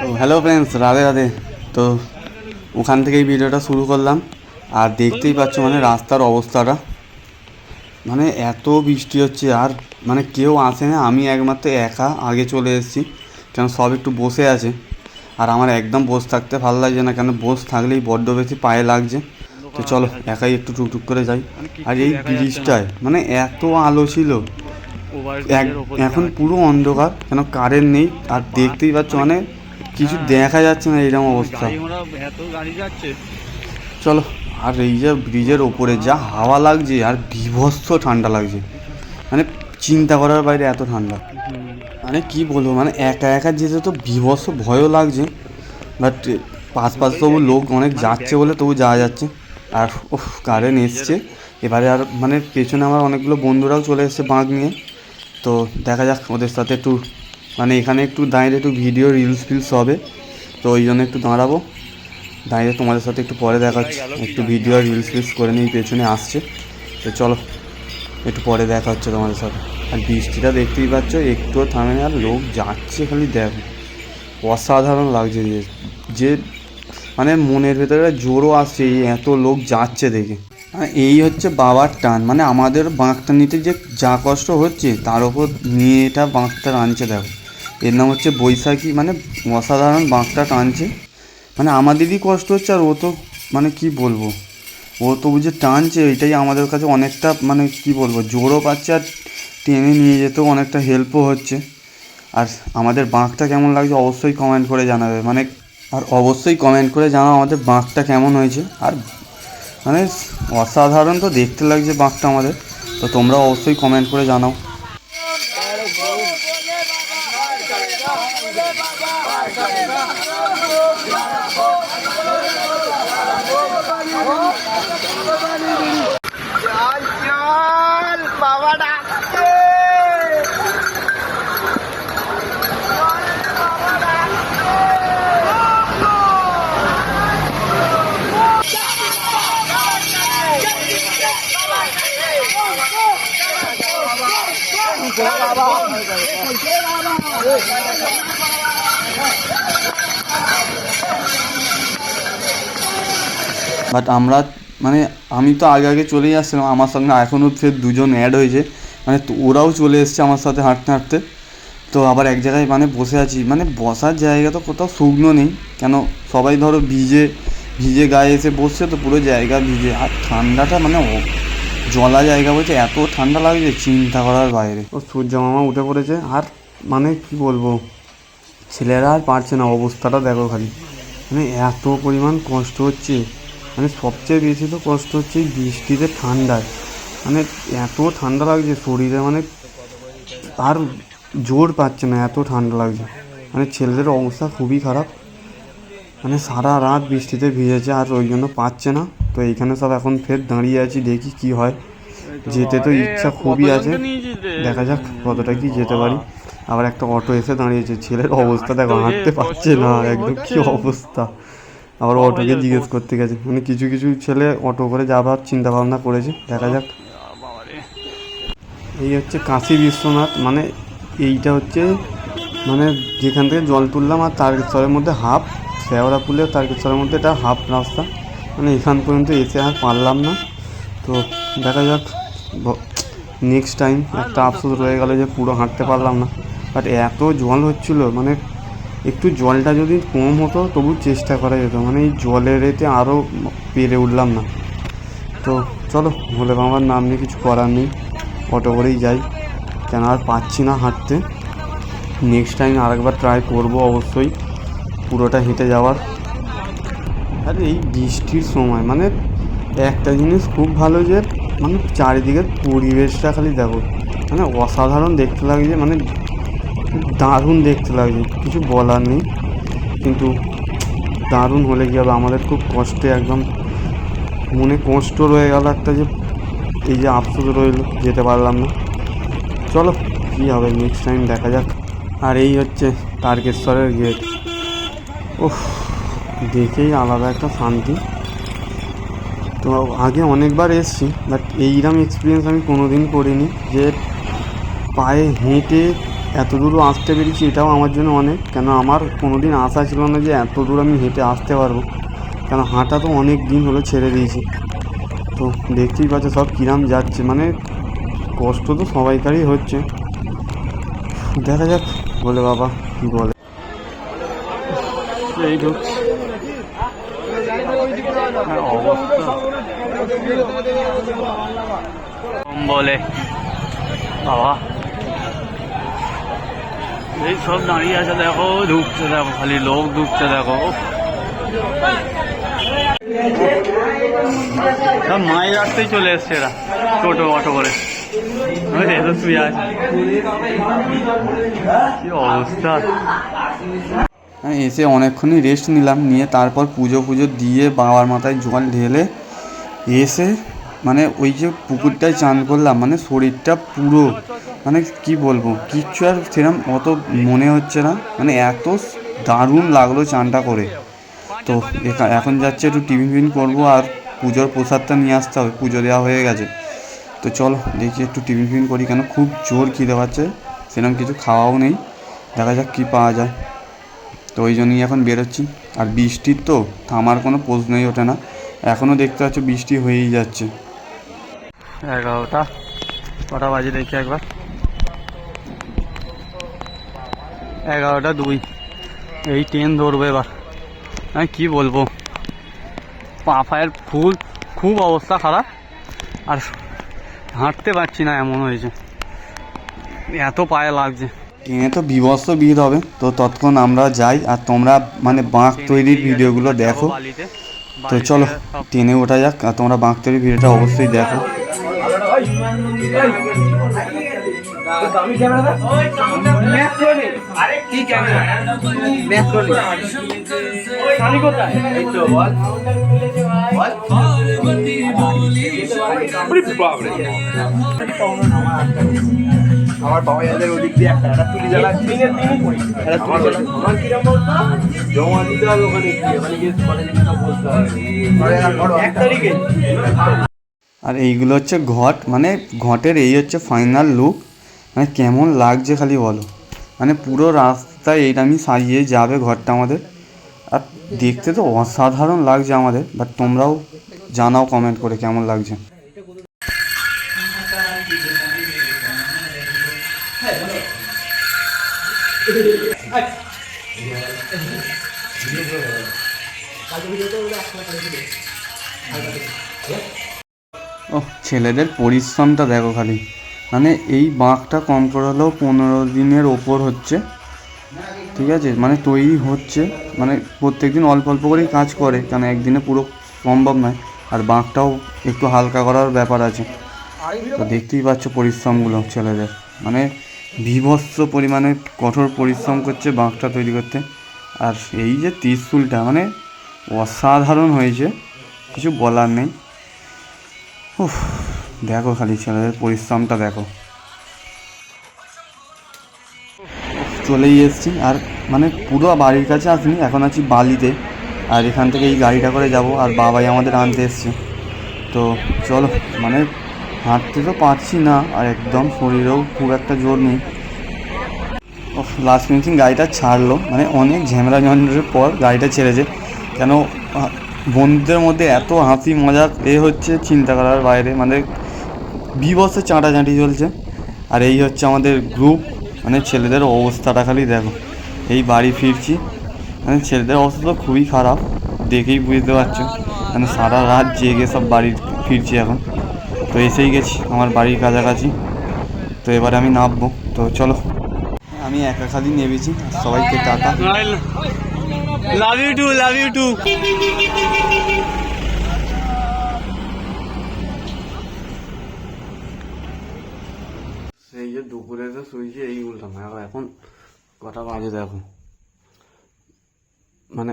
তো hello friends Radhe Radhe. তো ওখান থেকেই ভিডিওটা শুরু করলাম। আর দেখতেই পাচ্ছ মানে রাস্তার অবস্থাটা। মানে এত বৃষ্টি হচ্ছে আর মানে কেউ আসে না। আমি একমাত্র একা আগে চলে এসেছি কেন সব একটু বসে আছে। আর আমার একদম বসে থাকতে ভালো লাগছে না কেন বসে থাকলেই বড্ড বেশি পায়ে লাগছে। তো চলো একাই একটু টুকটুক করে যাই। আর এই ব্রিজটায় মানে এত আলো ছিল। এখন পুরো অন্ধকার কেন কারেন্ট নেই। আর দেখতেই পাচ্ছ মানে কিছু দেখা যাচ্ছে না এরকম অবস্থা। এত গাড়ি যাচ্ছে। চলো আর এই যে ব্রিজের ওপরে যা হাওয়া লাগছে আর বিভৎস ঠান্ডা লাগছে। মানে চিন্তা করার বাইরে এত ঠান্ডা। মানে কি বলব মানে একা একা যেতে তো বিভৎস ভয়ও লাগছে। বাট পাশ পাশ তবু লোক অনেক যাচ্ছে বলে তবু যাওয়া যাচ্ছে। আর ও কারেন্ট এসছে। এবারে আর মানে পেছনে আমার অনেকগুলো বন্ধুরাও চলে এসছে বাঁক নিয়ে। তো দেখা যাক ওদের সাথে একটু মানে এখানে একটু দাঁড়িয়ে একটু ভিডিও রিলস ফিলস হবে। তো ওই জন্য একটু দাঁড়াবো। দাঁড়িয়ে তোমাদের সাথে একটু পরে দেখা হচ্ছে একটু ভিডিও রিলস ফিলস করে নিই, পেছনে আসছে। তো চলো, একটু পরে দেখা হচ্ছে তোমাদের সাথে। আর বৃষ্টিটা দেখতেই পাচ্ছ, একটুও থামে আর লোক যাচ্ছে খালি দেখো। অসাধারণ লাগছে যে যে মানে মনের ভেতরে জোরও আসছে, এই এত লোক যাচ্ছে দেখে। এই হচ্ছে বাবার টান মানে আমাদের বাঁকটা নিতে যে যা কষ্ট হচ্ছে, তার ওপর নিয়ে এটা বাঁকটা টানছে দেখো। এর নাম হচ্ছে বৈশাখী মানে অসাধারণ বাঁকটা টানছে। মানে আমাদেরই কষ্ট হচ্ছে আর ও তো মানে কি বলব? ও তো বুঝে টানছে, এটাই আমাদের কাছে অনেকটা মানে কি বলব, জোরও পাচ্ছে আর টেনে নিয়ে যেতেও অনেকটা হেল্পও হচ্ছে। আর আমাদের বাঁকটা কেমন লাগছে অবশ্যই কমেন্ট করে জানাবে। মানে আর অবশ্যই কমেন্ট করে জানাও আমাদের বাঁকটা কেমন হয়েছে। আর মানে অসাধারণ তো দেখতে লাগছে বাঁকটা আমাদের। তো তোমরা অবশ্যই কমেন্ট করে জানাও। বাবা ডাকছে বাট আমরা মানে আমি তো আগে আগে চলেই আসছিলাম। আমার সঙ্গে এখনও ফের দুজন অ্যাড হয়েছে। মানে ওরাও চলে এসছে আমার সাথে হাঁটতে হাঁটতে। তো আবার এক জায়গায় মানে বসে আছি। মানে বসার জায়গা তো কোথাও শুকনো নেই। কেন সবাই ধরো ভিজে ভিজে গায়ে এসে বসছে তো পুরো জায়গা ভিজে। আর ঠান্ডাটা মানে জলা জায়গা বলছে। এত ঠান্ডা লাগছে চিন্তা করার বাইরে। ও সূর্য মামা উঠে পড়েছে। আর মানে কি বলব? ছেলেরা আর পারছে না। অবস্থাটা দেখো খালি। মানে এত পরিমাণ কষ্ট হচ্ছে। মানে সবচেয়ে বেশি তো কষ্ট হচ্ছে এই বৃষ্টিতে ঠান্ডায়। মানে এত ঠান্ডা লাগছে শরীরে মানে আর জোর পাচ্ছে না, এত ঠান্ডা লাগছে। মানে ছেলেদের অবস্থা খুবই খারাপ। মানে সারা রাত বৃষ্টিতে ভিজেছে, আর ওই জন্য পাচ্ছে না। তো এইখানে সব এখন ফের দাঁড়িয়ে আছি, দেখি কি হয়। যেতে তো ইচ্ছা খুবই আছে। দেখা যাক কতটা কি যেতে পারি। আবার একটা অটো এসে দাঁড়িয়েছে, ছেলের অবস্থা দেখো, হাঁটতে পারছে না, একদম কি অবস্থা। আবার অটোকে জিজ্ঞেস করতে গেছে। মানে কিছু কিছু ছেলে অটো করে যাবার চিন্তা ভাবনা করেছে। দেখা যাক। এই হচ্ছে কাশী বিশ্বনাথ। মানে এইটা হচ্ছে মানে যেখান থেকে জল তুললাম আর তারকেশ্বরের মধ্যে হাফ শেওড়া পুলে তারকেশ্বরের মধ্যে এটা হাফ রাস্তা। মানে এখান পর্যন্ত এসে আর পারলাম না। তো দেখা যাক। নেক্সট টাইম একটা আফসোস রয়ে গেল যে পুরো হাঁটতে পারলাম না। বাট এত জল হচ্ছিল মানে একটু জলটা যদি কম হতো, তবু চেষ্টা করা যেত। মানে এই জলের এতে আরও পেরে উঠলাম না। তো চলো ভোলে বাবার নাম নিয়ে কিছু করার নেই। অটো করেই যাই। কেন, আর পাচ্ছি না হাঁটতে। নেক্সট টাইম আরেকবার ট্রাই করব অবশ্যই। পুরোটা হেঁটে যাওয়ার। আর, এই বৃষ্টির সময় মানে একটা জিনিস খুব ভালো যে মানে চারিদিকের পরিবেশটা খালি দেখো। মানে অসাধারণ দেখতে লাগছে মানে দারুণ দেখতে লাগছে, কিছু বলার নেই। কিন্তু দারুণ হলে কি হবে? আমাদের খুব কষ্টে একদম মনে কষ্ট রয়ে গেল একটা যে, এই যে আফসোস রইল, যেতে পারলাম না। চলো, কী হবে? নেক্সট টাইম দেখা যাক। আর এই হচ্ছে তারকেশ্বরের গেট ওহ দেখেই আলাদা একটা শান্তি। তো আগে অনেকবার এসেছি বাট এইরকম এক্সপিরিয়েন্স আমি কোনো দিন করিনি যে পায়ে হেঁটে এত দূরও আসতে পেরেছি এটাও আমার জন্য অনেক। কেন আমার কোনো দিন আশা ছিল না যে এত দূর আমি হেঁটে আসতে পারব। কেন হাঁটা তো অনেক দিন হলো ছেড়ে দিয়েছি। তো দেখতেই পাচ্ছ সব কিরাম যাচ্ছে মানে কষ্ট তো সবাইকারই হচ্ছে। দেখা যাক বলে বাবা কী বলে। এই হ্যাঁ, অবস্থা। বলে। বাবা। এই সব দাঁড়িয়ে আছে দেখো, ঢুকছে দেখো, খালি লোক ঢুকছে দেখো। সব মায়ের রাস্তায় চলে এসছে এরা, টোটো, অটো করে। অবস্থা? আমি এসে অনেকক্ষণই রেস্ট নিলাম, নিয়ে তারপর পুজো পুজো দিয়ে বাবার মাথায় জল ঢেলে এসে মানে ওই যে পুকুরটায় চান করলাম মানে শরীরটা পুরো মানে কি বলব? কিচ্ছু আর সেরকম অত মনে হচ্ছে না। মানে এত দারুণ লাগল চানটা করে। তো এখা- এখন যাচ্ছে একটু টিফিন ফিফিন করব আর পুজোর প্রসাদটা নিয়ে আসতে হবে। পুজো দেওয়া হয়ে গেছে। তো চলো, দেখি একটু টিফিন ফিফিন করি কেন? খুব জোর খিদে পাচ্ছে। সেরকম কিছু খাওয়াও নেই। দেখা যাক কী পাওয়া যায়। তো ওই জন্যই এখন বেরোচ্ছি। আর বৃষ্টির তো থামার কোনো প্রশ্নই ওঠে না। এখনও দেখতে পাচ্ছ বৃষ্টি হয়েই যাচ্ছে। এগারোটা। কটা বাজে দেখি একবার। এগারোটা দুই। এই ট্রেন ধরবো এবার। আমি কি বলব? পা ফায়ের ফুল খুব অবস্থা খারাপ। আর হাঁটতে পারছি না এমন হয়েছে। এত পায়ে লাগছে। ট্রেনে তো বিভৎস ভিড় হবে। তো তৎক্ষণ আমরা যাই আর তোমরা মানে বাঁক তৈরির ভিডিওগুলো দেখো তো চলো ট্রেনে ওঠা যাক। আর তোমরা বাঁক তৈরির ভিডিওটা অবশ্যই দেখো। আমার বাবা এদের ওদিক দিয়ে একটা তুলি জ্বালা তুলি জ্বালা জমা দিতে হবে এক তারিখে আর এইগুলো হচ্ছে ঘট মানে ঘটের এই হচ্ছে ফাইনাল লুক মানে কেমন লাগছে খালি বলো। মানে পুরো রাস্তায় এইরকমই সাজিয়ে যাবে ঘরটা আমাদের। আর দেখতে তো অসাধারণ লাগছে আমাদের বাট তোমরাও জানাও কমেন্ট করে কেমন লাগছে। ও ছেলেদের পরিশ্রমটা দেখো খালি। মানে এই বাঁকটা কম করে হলেও পনেরো দিনের ওপর হচ্ছে। ঠিক আছে? মানে তৈরি হচ্ছে। মানে প্রত্যেক দিন অল্প অল্প করেই কাজ করে, কেন একদিনে পুরো সম্ভব নয়। আর বাঁকটাও একটু হালকা করার ব্যাপার আছে। তো দেখতেই পাচ্ছ পরিশ্রমগুলো ছেলেদের। মানে বিভৎস পরিমাণে কঠোর পরিশ্রম করছে বাঁকটা তৈরি করতে। আর এই যে ত্রিশুলটা মানে অসাধারণ হয়েছে। কিছু বলার নেই। উফ। দেখো খালি ছেলেদের পরিশ্রমটা দেখো। চলেই এসেছি, আর মানে পুরো বাড়ির কাছে আসিনি, এখন আছি বালিতে। আর এখান থেকে এই গাড়িটা করে যাব, আর বাবাই আমাদের আনতে এসছে। তো চলো মানে হাঁটতে তো পারছি না, আর একদম শরীরেও খুব একটা জোর নেই। লাস্ট ফিনিশিং গাড়িটা ছাড়লো মানে অনেক ঝামেলা ঝঞ্ঝটের পর গাড়িটা ছেড়েছে। কেন বন্ধুদের মধ্যে এত হাসি মজাক এ হচ্ছে চিন্তা করার বাইরে মানে বিবসে চাঁটাচাঁটি চলছে আর এই হচ্ছে আমাদের গ্রুপ মানে ছেলেদের অবস্থাটা খালি দেখো। এই বাড়ি ফিরছি। মানে ছেলেদের অবস্থা তো খুবই খারাপ, দেখেই বুঝতে পারছ। মানে সারা রাত জেগে সব বাড়ি ফিরছি এখন। তো এসেই গেছি আমার বাড়ির কাছাকাছি। তো এবারে আমি নামবো। তো চলো। আমি একা খালি নেমেছি। সবাইকে tata. Love you too love you too যে দুপুরে তো শুয়েছি এই উল্টাম এখন এখন কটা বাজে দেখো মানে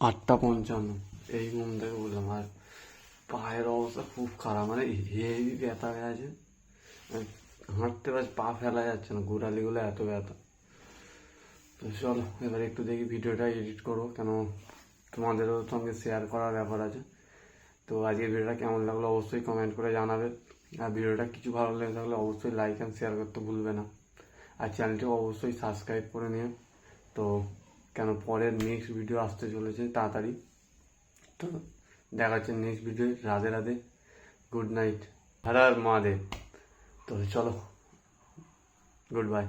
আটটা পঞ্চান্ন। এই ঘুম থেকে বললাম আর পায়ের অবস্থা খুব খারাপ। মানে হেভি ব্যথা হয়ে আছে মানে হাঁটতে পারছি, পা ফেলা যাচ্ছে না গোড়ালিগুলো এত ব্যথা। তো চলো, এবার একটু দেখি ভিডিওটা এডিট করব, কেন তোমাদেরও সঙ্গে শেয়ার করার ব্যাপার আছে। তো আজকের ভিডিওটা কেমন লাগল অবশ্যই কমেন্ট করে জানাবে। আর ভিডিওটা কিছু ভালো লেগে থাকলে অবশ্যই লাইক অ্যান্ড শেয়ার করতে ভুলবে না। আর চ্যানেলটি অবশ্যই সাবস্ক্রাইব করে নিও। তো কেন পরের নেক্সট ভিডিও আসতে চলেছে তাড়াতাড়ি। তো দেখা হচ্ছে next video Radhe Radhe. Good night Har Har Mahadev. তো চলো। Good bye